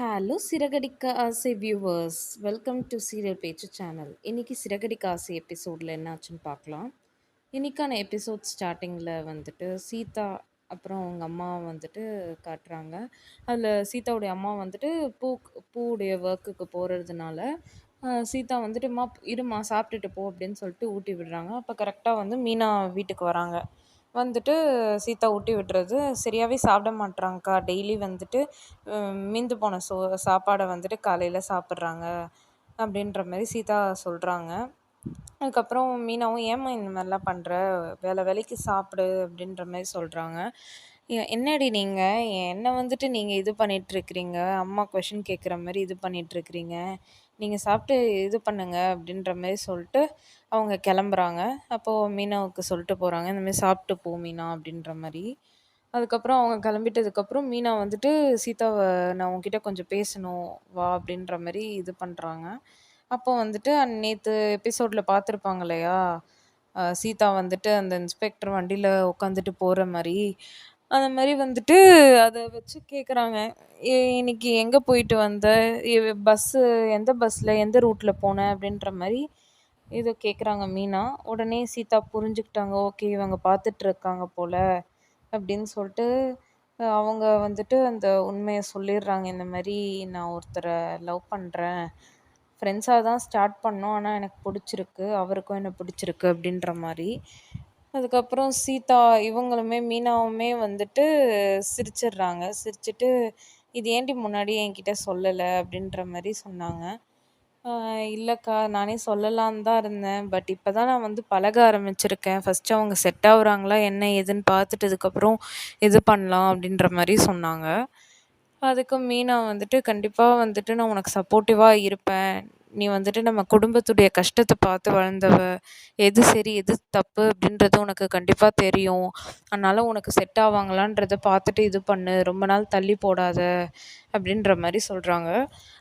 Hello Siragadikka Aasai viewers welcome to serial பேச்சு channel இன்றைக்கி சிறகடிக்க ஆசை எபிசோடில் என்னாச்சுன்னு பார்க்கலாம். இன்றைக்கான எபிசோட் ஸ்டார்டிங்கில் வந்துட்டு சீதா அப்புறம் அவங்க அம்மா வந்துட்டு காட்டுறாங்க. அதில் சீதாவுடைய அம்மா வந்துட்டு பூ பூவுடைய ஒர்க்குக்கு போகிறதுனால சீதா வந்துட்டு மா இருமா சாப்பிட்டுட்டு போ அப்படின்னு சொல்லிட்டு ஊட்டி விடுறாங்க. அப்போ கரெக்டாக வந்து மீனா வீட்டுக்கு வராங்க. வந்துட்டு சீதா ஊட்டி விடுறது. சரியாகவே சாப்பிட மாட்றாங்கக்கா. டெய்லி வந்துட்டு மீந்து போன சோ சாப்பாடை வந்துட்டு காலையில் சாப்பிட்றாங்க அப்படின்ற மாதிரி சீதா சொல்கிறாங்க அதுக்கப்புறம் மீனாவும் ஏம்மா இந்த மாதிரிலாம் பண்ணுற வேலை வேலைக்கு சாப்பிடு அப்படின்ற மாதிரி சொல்கிறாங்க என்னடி நீங்கள் என்னை வந்துட்டு நீங்கள் இது பண்ணிகிட்ருக்கிறீங்க அம்மா கொஷின் கேட்குற மாதிரி இது பண்ணிகிட்ருக்கிறீங்க நீங்கள் சாப்பிட்டு இது பண்ணுங்க அப்படின்ற மாதிரி சொல்லிட்டு அவங்க கிளம்புறாங்க. அப்போது மீனாவுக்கு சொல்லிட்டு போகிறாங்க இந்த மாதிரி சாப்பிட்டு போ மீனா அப்படின்ற மாதிரி. அதுக்கப்புறம் அவங்க கிளம்பிட்டதுக்கப்புறம் மீனா வந்துட்டு சீதாவை நான் உங்ககிட்ட கொஞ்சம் பேசணும். வா அப்படின்ற மாதிரி இது பண்ணுறாங்க அப்போ வந்துட்டு நேற்று எபிசோடில் பார்த்துருப்பாங்க இல்லையா? சீதா வந்துட்டு அந்த இன்ஸ்பெக்டர் வண்டியில் உட்காந்துட்டு போகிற மாதிரி அந்த மாதிரி வந்துட்டு அதை வச்சு கேட்குறாங்க இன்னைக்கு எங்கே போயிட்டு வந்த? பஸ்ஸு எந்த பஸ்ஸில் எந்த ரூட்டில் போன? அப்படின்ற மாதிரி இதை கேட்குறாங்க மீனா. உடனே சீதா புரிஞ்சுக்கிட்டாங்க. ஓகே இவங்க பார்த்துட்டு இருக்காங்க அப்படின்னு சொல்லிட்டு அவங்க வந்துட்டு அந்த உண்மையை சொல்லிடுறாங்க. இந்த மாதிரி நான் ஒருத்தரை லவ் பண்ணுறேன் ஃப்ரெண்ட்ஸாக தான் ஸ்டார்ட் பண்ணோம். ஆனால் எனக்கு பிடிச்சிருக்கு. அவருக்கும் என்னை பிடிச்சிருக்கு அப்படின்ற மாதிரி அதுக்கப்புறம் சீதா இவங்களுமே மீனாவுமே வந்துட்டு சிரிச்சிடுறாங்க. சிரிச்சிட்டு இது ஏன்டி முன்னாடி என்கிட்ட சொல்லலை? அப்படின்ற மாதிரி சொன்னாங்க. இல்லைக்கா நானே சொல்லலான்னு தான் இருந்தேன். பட் இப்போ தான் நான் வந்து பழக ஆரம்பிச்சிருக்கேன். ஃபஸ்ட்டு அவங்க செட் ஆகுறாங்களா என்ன ஏதுன்னு பார்த்துட்டதுக்கப்புறம் இது பண்ணலாம் அப்படின்ற மாதிரி சொன்னாங்க. அதுக்கு மீனா வந்துட்டு கண்டிப்பாக வந்துட்டு நான் உனக்கு சப்போர்ட்டிவாக இருப்பேன். நீ வந்துட்டு நம்ம குடும்பத்துடைய கஷ்டத்தை பார்த்து வளர்ந்தவ எது சரி எது தப்பு அப்படின்றது உனக்கு கண்டிப்பாக தெரியும். அதனால் உனக்கு செட் ஆவாங்களான்றத பார்த்துட்டு இது பண்ணு ரொம்ப நாள் தள்ளி போடாத அப்படின்ற மாதிரி சொல்கிறாங்க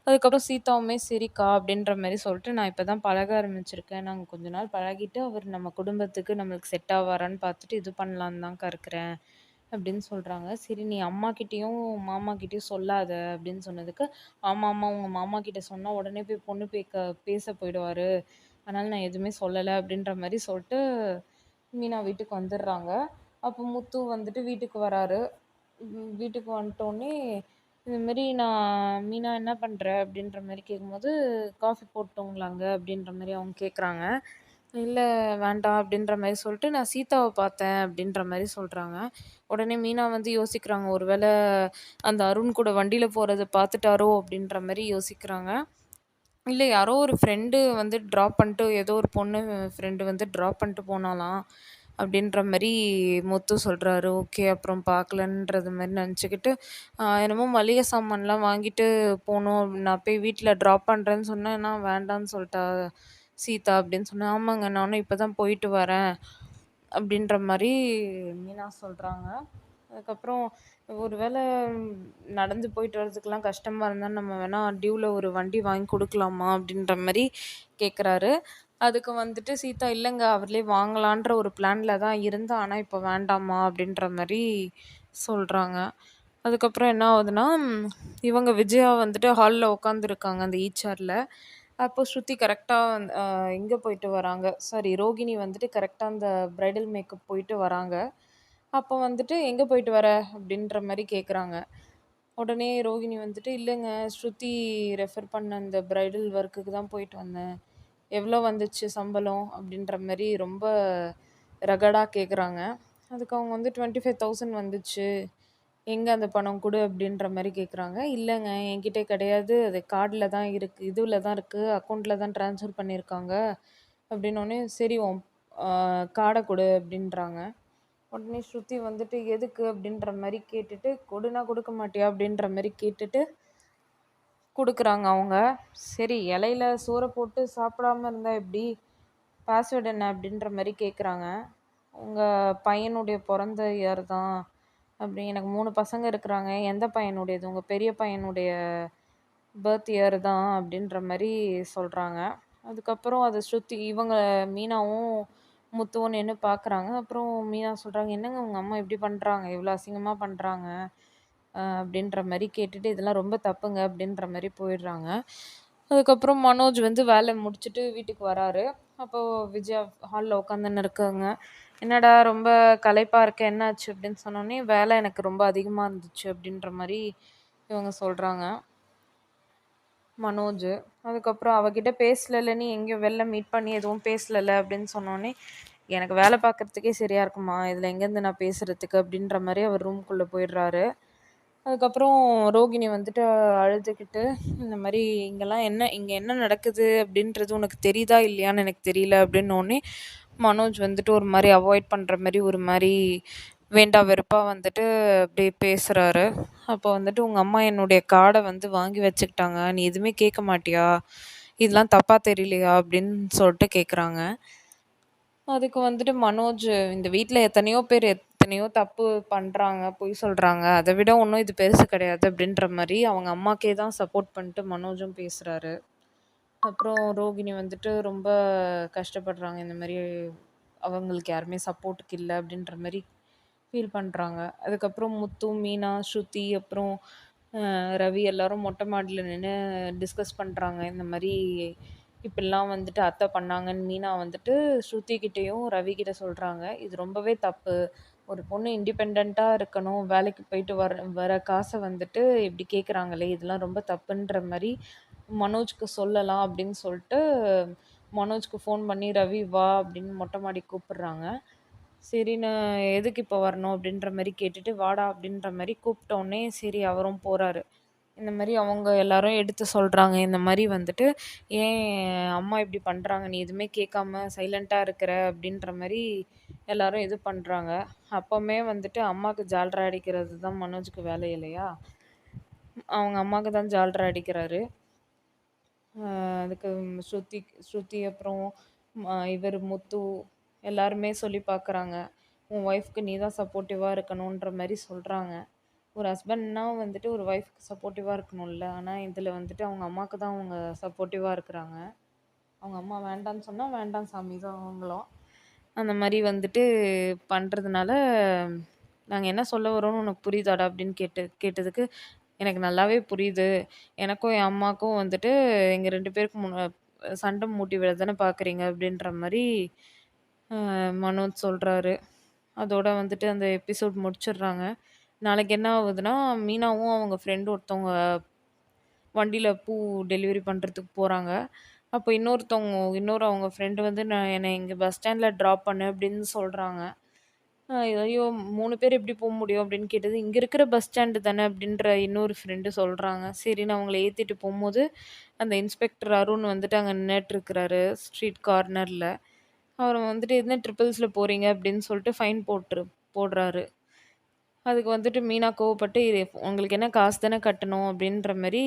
அதுக்கப்புறம் சீதாவுமே சரிக்கா அப்படின்ற மாதிரி சொல்லிட்டு நான் இப்போ தான் பழக ஆரம்பிச்சிருக்கேன். நாங்கள் கொஞ்ச நாள் பழகிட்டு அவர் நம்ம குடும்பத்துக்கு நம்மளுக்கு செட் ஆவாரான்னு பார்த்துட்டு இது பண்ணலான்னு தான்க்கா இருக்கிறேன் அப்படின்னு சொல்கிறாங்க சரி நீ அம்மாக்கிட்டேயும் மாமாக்கிட்டேயும் சொல்லாத அப்படின்னு சொன்னதுக்கு ஆமாம் அம்மா உங்கள் மாமா கிட்ட சொன்னால் உடனே போய் பொண்ணு பேக்க பேச போயிடுவார். அதனால் நான் எதுவுமே சொல்லலை அப்படின்ற மாதிரி சொல்லிட்டு மீனா வீட்டுக்கு வந்துடுறாங்க. அப்போ முத்து வந்துட்டு வீட்டுக்கு வராரு. வீட்டுக்கு வந்துட்டோடனே இதுமாரி நான் மீனா என்ன பண்ணுற அப்படின்ற மாதிரி கேட்கும்போது காஃபி போட்டோங்களாங்க அப்படின்ற மாதிரி அவங்க கேட்குறாங்க இல்லை வேண்டாம் அப்படின்ற மாதிரி சொல்லிட்டு நான் சீதாவை பார்த்தேன் அப்படின்ற மாதிரி சொல்கிறாங்க உடனே மீனா வந்து யோசிக்கிறாங்க ஒருவேளை அந்த அருண் கூட வண்டியில் போகிறத பார்த்துட்டாரோ அப்படின்ற மாதிரி யோசிக்கிறாங்க. இல்லை யாரோ ஒரு ஃப்ரெண்டு வந்து ட்ராப் பண்ணிட்டு ஏதோ ஒரு பொண்ணு ஃப்ரெண்டு வந்து ட்ராப் பண்ணிட்டு போனாலாம் அப்படின்ற மாதிரி முத்து சொல்கிறாரு ஓகே அப்புறம் பார்க்கலன்றது மாதிரி நினச்சிக்கிட்டு என்னமோ மளிகை சாமான்லாம் வாங்கிட்டு போகணும். நான் போய் வீட்டில் ட்ராப் பண்ணுறேன்னு சொன்னேன் நான் வேண்டான்னு சொல்லிட்டா சீதா அப்படின்னு சொன்னேன். ஆமாங்க நானும் இப்போ தான் போயிட்டு வரேன் அப்படின்ற மாதிரி மீனா சொல்கிறாங்க அதுக்கப்புறம் ஒரு வேளை நடந்து போயிட்டு வர்றதுக்கெலாம் கஷ்டமாக இருந்தால் நம்ம வேணால் டியூவில் ஒரு வண்டி வாங்கி கொடுக்கலாமா அப்படின்ற மாதிரி கேட்குறாரு அதுக்கு வந்துட்டு சீதா இல்லைங்க அவர்லேயே வாங்கலான்ற ஒரு பிளானில் தான் இருந்தேன். ஆனால் இப்போ வேண்டாமா? அப்படின்ற மாதிரி சொல்கிறாங்க அதுக்கப்புறம் என்ன ஆகுதுன்னா இவங்க விஜயா வந்துட்டு ஹாலில் உட்காந்துருக்காங்க அந்த ஈச்சாரில் அப்போ ஸ்ருதி கரெக்டாக இங்கே போயிட்டு வராங்க? சாரி ரோகிணி வந்துட்டு கரெக்டாக அந்த ப்ரைடல் மேக்கப் போயிட்டு வராங்க. அப்போ வந்துட்டு எங்கே போயிட்டு வர? அப்படின்ற மாதிரி கேட்குறாங்க உடனே ரோகிணி வந்துட்டு இல்லைங்க ஸ்ருதி ரெஃபர் பண்ண அந்த ப்ரைடல் ஒர்க்குக்கு தான் போயிட்டு வந்தேன். எவ்வளோ வந்துச்சு சம்பளம்? அப்படின்ற மாதிரி ரொம்ப ரகடாக கேட்குறாங்க அதுக்கு அவங்க வந்து டுவெண்ட்டி ஃபைவ் தௌசண்ட் வந்துச்சு. எங்கே அந்த பணம் கொடு அப்படின்ற மாதிரி கேட்குறாங்க இல்லைங்க என்கிட்ட கிடையாது. அது கார்டில் தான் இருக்குது இதுவில் தான் இருக்குது அக்கௌண்ட்டில் தான் ட்ரான்ஸ்ஃபர் பண்ணியிருக்காங்க அப்படின்னோடனே சரி உன் கார்டை கொடு அப்படின்றாங்க. உடனே ஸ்ருதி வந்துட்டு எதுக்கு அப்படின்ற மாதிரி கேட்டுட்டு கொடுனா கொடுக்க மாட்டியா அப்படின்ற மாதிரி கேட்டுட்டு கொடுக்குறாங்க அவங்க. சரி இலையில சோறை போட்டு சாப்பிடாம இருந்தால் எப்படி? பாஸ்வேர்டு என்ன அப்படின்ற மாதிரி கேட்குறாங்க உங்கள் பையனுடைய பிறந்த இயர் தான். அப்படி எனக்கு மூணு பசங்க இருக்கிறாங்க எந்த பையனுடையது உங்கள் பெரிய பையனுடைய பர்த் இயர் தான் அப்படின்ற மாதிரி சொல்கிறாங்க அதுக்கப்புறம் அதை ஸ்ருதி இவங்க மீனாவும் முத்துவும் நின்று பார்க்குறாங்க அப்புறம் மீனா சொல்கிறாங்க என்னங்க உங்கள் அம்மா இப்படி பண்ணுறாங்க இவ்வளோ அசிங்கமாக பண்ணுறாங்க அப்படின்ற மாதிரி கேட்டுட்டு, இதெல்லாம் ரொம்ப தப்புங்க அப்படின்ற மாதிரி போயிடுறாங்க. அதுக்கப்புறம் மனோஜ் வந்து வேலை முடிச்சுட்டு வீட்டுக்கு வராரு. அப்போது விஜயா ஹாலில் உட்காந்துன்னு இருக்காங்க. "என்னடா ரொம்ப கலைப்பாக இருக்க, என்னாச்சு?" அப்படின்னு சொன்னோடனே "வேலை எனக்கு ரொம்ப அதிகமாக இருந்துச்சு." அப்படின்ற மாதிரி இவங்க சொல்கிறாங்க மனோஜ். அதுக்கப்புறம் அவகிட்ட பேசலல்ல, நீ எங்கேயும் வெளில மீட் பண்ணி எதுவும் பேசலல்ல அப்படின்னு சொன்னோனே, "எனக்கு வேலை பார்க்கறதுக்கே சரியாக இருக்குமா, இதில் எங்கேருந்து நான் பேசுகிறதுக்கு அப்படின்ற மாதிரி அவர் ரூம்குள்ளே போயிடுறாரு. அதுக்கப்புறம் ரோகிணி வந்துட்டு அழுதுகிட்டு, இந்த மாதிரி இங்கெல்லாம் என்ன இங்கே என்ன நடக்குது அப்படின்றது உனக்கு தெரியுதா இல்லையான்னு எனக்கு தெரியல." அப்படின்னோடனே மனோஜ் வந்துட்டு ஒரு மாதிரி அவாய்ட் பண்ணுற மாதிரி ஒரு மாதிரி வேண்டா வெறுப்பாக வந்துட்டு அப்படியே பேசுகிறாரு அப்போ வந்துட்டு, உங்கள் அம்மா என்னுடைய கார்டை வந்து வாங்கி வச்சுக்கிட்டாங்க. நீ எதுவுமே கேட்க மாட்டியா? இதெல்லாம் தப்பாக தெரியலையா?" அப்படின்னு சொல்லிட்டு கேட்குறாங்க. அதுக்கு வந்துட்டு மனோஜ், "இந்த வீட்டில் எத்தனையோ பேர் எத்தனையோ தப்பு பண்ணுறாங்க பொய் சொல்கிறாங்க அதை விட ஒன்றும் இது பெருசு கிடையாது." அப்படின்ற மாதிரி அவங்க அம்மாக்கே தான் சப்போர்ட் பண்ணிட்டு மனோஜும் பேசுகிறாரு அப்புறம் ரோகிணி வந்துட்டு ரொம்ப கஷ்டப்படுறாங்க. இந்த மாரி அவங்களுக்கு யாருமே சப்போர்ட்டுக்கு இல்ல அப்படின்ற மாரி ஃபீல் பண்றாங்க. அதுக்கப்புறம் முத்து, மீனா, ஸ்ருதி அப்புறம் அ ரவி எல்லாரும் மொட்டை மாடியில் நின்னு டிஸ்கஸ் பண்றாங்க. இந்த மாரி இப்படிலாம் வந்துட்டு அத்தை பண்ணாங்கன்னு மீனா வந்துட்டு ஸ்ருதி கிட்டயும், ரவி கிட்ட சொல்றாங்க. "இது ரொம்பவே தப்பு. ஒரு பொண்ணு இண்டிபெண்டன்ட்டா இருக்கணும். வேலைக்கு போயிட்டு வர வர காச வந்துட்டு இப்படி கேட்குறாங்களே, இதெல்லாம் ரொம்ப தப்புன்ற மாரி மனோஜ்க்கு சொல்லலாம்." அப்படின்னு சொல்லிட்டு மனோஜ்க்கு ஃபோன் பண்ணி, "ரவி வா" அப்படின்னு மொட்டை மாடி கூப்பிட்றாங்க சரின்னு "எதுக்கு இப்போ வரணும்?" அப்படின்ற மாதிரி கேட்டுட்டு, "வாடா" அப்படின்ற மாதிரி கூப்பிட்டோன்னே சரி அவரும் போகிறாரு இந்த மாதிரி அவங்க எல்லாரும் எடுத்து சொல்கிறாங்க இந்த மாதிரி வந்துட்டு, "ஏன் அம்மா இப்படி பண்ணுறாங்க நீ எதுவுமே கேட்காம சைலண்ட்டாக இருக்கிற." அப்படின்ற மாதிரி எல்லாரும் இது பண்ணுறாங்க அப்போவுமே வந்துட்டு அம்மாவுக்கு ஜால்ரா அடிக்கிறது தான் மனோஜுக்கு வேலை இல்லையா? அவங்க அம்மாவுக்கு தான் ஜால்ரா அடிக்கிறாரு. அதுக்கு ஸ்ருதி ஸ்ருதி அப்புறம் இவர் முத்து எல்லாருமே சொல்லி பார்க்குறாங்க. "உன் ஒய்ஃப்க்கு நீ தான் சப்போர்ட்டிவாக இருக்கணுன்ற" மாதிரி சொல்கிறாங்க ஒரு ஹஸ்பண்ட்னா வந்துட்டு ஒரு ஒய்ஃப்க்கு சப்போர்ட்டிவாக இருக்கணும்ல. ஆனால் இதில் வந்துட்டு அவங்க அம்மாவுக்கு தான் அவங்க சப்போர்ட்டிவாக இருக்கிறாங்க. அவங்க அம்மா வேண்டான்னு சொன்னால் "வேண்டாம் சாமி" தான் அவங்களும். அந்த மாதிரி வந்துட்டு பண்ணுறதுனால நாங்கள் என்ன சொல்ல வரோம்னு உனக்கு புரியுதாடா?" அப்படின்னு கேட்டு கேட்டதுக்கு, "எனக்கு நல்லாவே புரியுது. எனக்கும் என் அம்மாக்கும் வந்துட்டு எங்கள் ரெண்டு பேருக்கும் முன்ன சண்டை மூட்டி விட தானே பார்க்குறீங்க." அப்படின்ற மாதிரி மனோஜ் சொல்கிறாரு அதோட வந்துட்டு அந்த எபிசோட் முடிச்சிடுறாங்க. நாளைக்கு என்ன ஆகுதுன்னா, மீனாவும் அவங்க ஃப்ரெண்டு ஒருத்தவங்க வண்டியில் பூ டெலிவரி பண்ணுறதுக்கு போகிறாங்க அப்போ இன்னொருத்தவங்க இன்னொரு அவங்க ஃப்ரெண்டு வந்து, "நான் என்னை இங்கே பஸ் ஸ்டாண்டில் ட்ராப் பண்ணு" அப்படின்னு சொல்கிறாங்க "ஐயோ! மூணு பேர் எப்படி போக முடியும்?" அப்படின்னு கேட்டது, இங்கே இருக்கிற பஸ் ஸ்டாண்டு தானே" அப்படின்ற இன்னொரு ஃப்ரெண்டு சொல்றாங்க. சரின்னு அவங்கள ஏற்றிட்டு போகும்போது அந்த இன்ஸ்பெக்டர் அருண் வந்துட்டு அங்கே நின்றுட்டுருக்கிறாரு ஸ்ட்ரீட் கார்னரில் அவர் வந்துட்டு, "என்ன ட்ரிப்பிள்ஸில் போகிறீங்க அப்படின்னு சொல்லிட்டு ஃபைன் போட்டு போடுறாரு. அதுக்கு வந்துட்டு மீனா கோவப்பட்டு, "இது உங்களுக்கு என்ன காசு தானே கட்டணும்." அப்படின்ற மாதிரி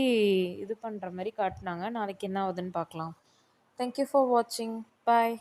இது பண்ணுற மாதிரி காட்டினாங்க நாளைக்கு என்ன ஆகுதுன்னு பார்க்கலாம். தேங்க் யூ ஃபார் வாட்சிங். பாய்.